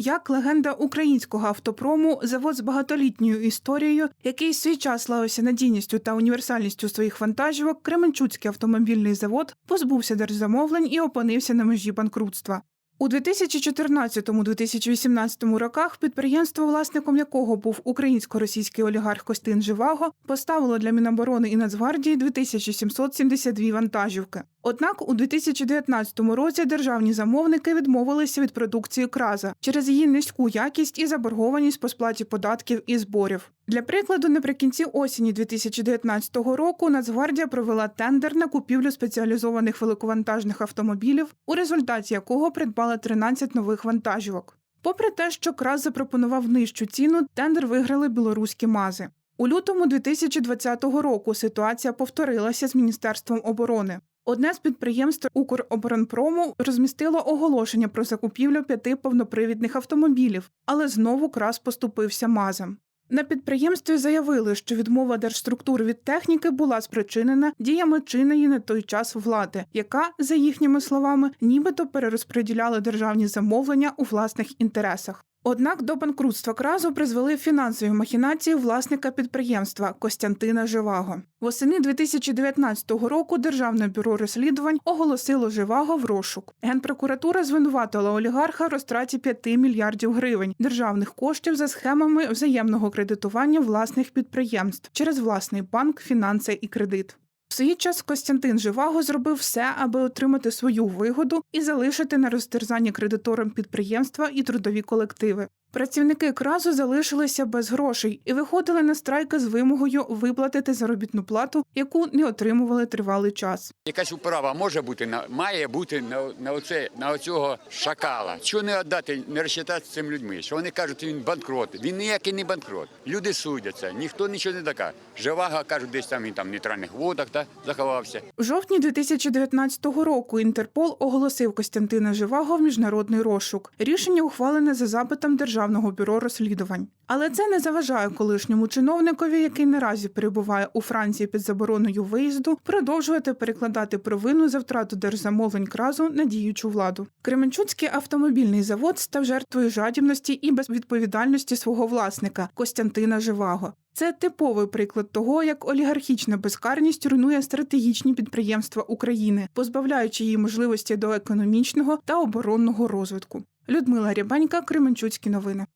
Як легенда українського автопрому, завод з багатолітньою історією, який свій час славився надійністю та універсальністю своїх вантажівок, Кременчуцький автомобільний завод позбувся держзамовлень і опинився на межі банкрутства. У 2014-2018 роках підприємство, власником якого був українсько-російський олігарх Костин Живаго, поставило для Міноборони і Нацгвардії 2772 вантажівки. Однак у 2019 році державні замовники відмовилися від продукції краза через її низьку якість і заборгованість по сплаті податків і зборів. Для прикладу, наприкінці осені 2019 року Нацгвардія провела тендер на купівлю спеціалізованих великовантажних автомобілів, у результаті якого придбала 13 нових вантажівок. Попри те, що крас запропонував нижчу ціну, тендер виграли білоруські мази. У лютому 2020 року ситуація повторилася з Міністерством оборони. Одне з підприємств Укроборонпрому розмістило оголошення про закупівлю п'яти повнопривідних автомобілів, але знову крас поступився мазам. На підприємстві заявили, що відмова держструктур від техніки була спричинена діями чинної на той час влади, яка, за їхніми словами, нібито перерозподіляла державні замовлення у власних інтересах. Однак до банкрутства кразу призвели фінансові махінації власника підприємства Костянтина Живаго. Восени 2019 року Державне бюро розслідувань оголосило Живаго в розшук. Генпрокуратура звинуватила олігарха в розтраті 5 мільярдів гривень державних коштів за схемами взаємного кредитування власних підприємств через власний банк, фінанси і кредит. Свій час Костянтин Живаго зробив все, аби отримати свою вигоду і залишити на розтерзанні кредиторам підприємства і трудові колективи. Працівники кразу залишилися без грошей і виходили на страйки з вимогою виплатити заробітну плату, яку не отримували тривалий час. Якась управа може бути на має бути на, на оце на оцього шакала. Чого не віддати, не розчитати з цими людьми? Що вони кажуть, він банкрот. Він ніякий не банкрот. Люди судяться, ніхто нічого не докаже. Живага кажуть, десь там він там в нейтральних водах та заховався. У жовтні 2019 року Інтерпол оголосив Костянтина Живаго в міжнародний розшук. Рішення ухвалене за запитом Державного бюро розслідувань. Але це не заважає колишньому чиновникові, який наразі перебуває у Франції під забороною виїзду, продовжувати перекладати провину за втрату держзамовлень кразу на діючу владу. Кременчуцький автомобільний завод став жертвою жадібності і безвідповідальності свого власника Костянтина Живаго. Це типовий приклад того, як олігархічна безкарність руйнує стратегічні підприємства України, позбавляючи її можливості до економічного та оборонного розвитку. Людмила Рябанька, Кременчуцькі новини.